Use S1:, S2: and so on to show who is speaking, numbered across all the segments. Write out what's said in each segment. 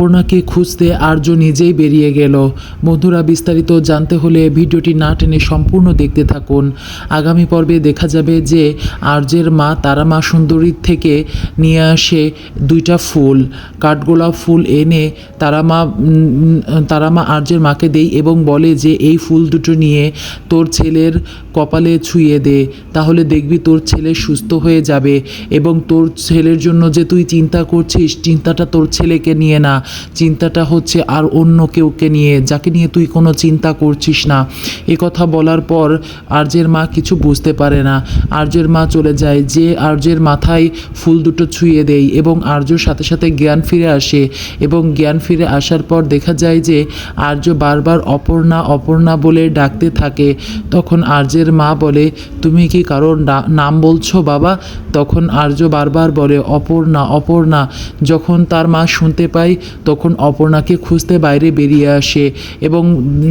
S1: অপর্ণাকে খুঁজতে আর্য নিজেই বেরিয়ে গেল। বন্ধুরা, বিস্তারিত জানতে হলে ভিডিওটি না টেনে সম্পূর্ণ দেখতে থাকুন। আগামী পর্বে দেখা যাবে যে আর্যের মা তারা মা সুন্দরীর থেকে নিয়ে আসে দুইটা ফুল। কাঠগোলাপ ফুল এনে তারা মা তারা মা আর্যের মাকে দেই এবং বলে যে, এই ফুল দুটো নিয়ে তোর ছেলের কপালে ছুঁয়ে দে, তাহলে দেখবি তোর ছেলে সুস্থ হয়ে যাবে এবং তোর ছেলের জন্য যে তুই চিন্তা করছিস, চিন্তাটা তোর ছেলেকে নিয়ে না। চিন্তাটা হচ্ছে আর অন্য কেউকে নিয়ে, যাকে নিয়ে তুই কোনো চিন্তা করছিস না। এ কথা বলার পর আর্যের মা কিছু বুঝতে পারে না। আর্যের মা চলে যায়, যে আর্যের মাথায় ফুল দুটো ছুঁয়ে দেয় এবং আর্যর সাথে সাথে জ্ঞান ফিরে আসে এবং জ্ঞান ফিরে আসার পর দেখা যায় যে আর্য বারবার অপর্ণা অপর্ণা বলে ডাকতে থাকে। তখন আর্যের মা বলে, তুমি কি কারোর নাম বলছো বাবা? তখন আর্য বারবার বলে, অপর্ণা অপর্ণা। যখন তার মা শুনতে পায় তখন অপর্ণাকে খুঁজতে বাইরে বেরিয়ে আসে এবং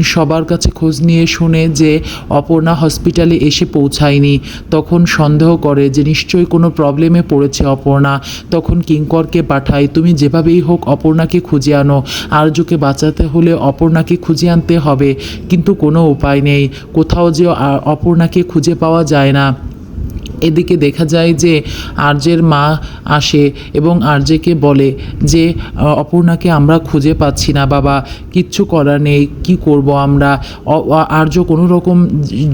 S1: সবার কাছে খোঁজ নিয়ে শুনে যে অপর্ণা হসপিটালে এসে পৌঁছায়নি। তখন সন্দেহ করে যে নিশ্চয়ই কোনো প্রবলেমে পড়েছে অপর্ণা। তখন কিঙ্করকে পাঠায়, তুমি যেভাবেই হোক অপর্ণাকে খুঁজে আনো। আর্যকে বাঁচাতে হলে অপর্ণাকে খুঁজে আনতে হবে। কিন্তু কোনো উপায় নেই। কোথাও যে অপর্ণাকে খুঁজে পাওয়া যায় না। এদিকে দেখা যায় যে আর্যের মা আসে এবং আর্যকে বলে যে অপর্ণাকে আমরা খুঁজে পাচ্ছি না, বাবা, কিচ্ছু করার নেই, কি করব আমরা? আর্য কোনো রকম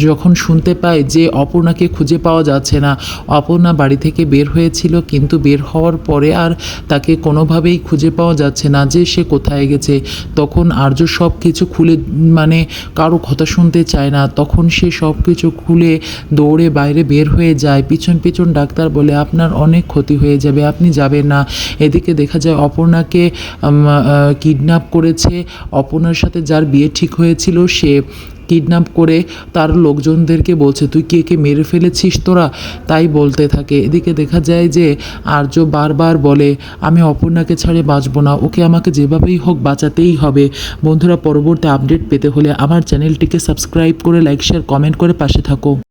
S1: যখন শুনতে পায় যে অপর্ণাকে খুঁজে পাওয়া যাচ্ছে না, অপর্ণা বাড়ি থেকে বের হয়েছিল, কিন্তু বের হওয়ার পরে আর তাকে কোনোভাবেই খুঁজে পাওয়া যাচ্ছে না যে সে কোথায় গেছে। তখন আর্য সব কিছু খুলে মানে কারও কথা শুনতে চায় না। তখন সে সব কিছু খুলে দৌড়ে বাইরে বের হয়ে যায়। পিছন পিছন ডাক্তার বলে আপনার অনেক ক্ষতি হয়ে যাবে, আপনি যাবেন না। এদিকে দেখা যায় অপর্ণাকে কিডন্যাপ করেছে। অপর্ণার সাথে যার বিয়ে ঠিক হয়েছিল, সে কিডন্যাপ করে তার লোকজনদেরকে বলছে, তুই কে কে মেরে ফেলেছিস তোরা? তাই বলতে থাকে। এদিকে দেখা যায় যে আর্য বারবার বলে, আমি অপর্ণাকে ছাড়ে বাঁচবো না, ওকে আমাকে যেভাবেই হোক বাঁচাতেই হবে। বন্ধুরা, পরবর্তী আপডেট পেতে হলে আমার চ্যানেলটিকে সাবস্ক্রাইব করে, লাইক, শেয়ার, কমেন্ট করে পাশে থাকো।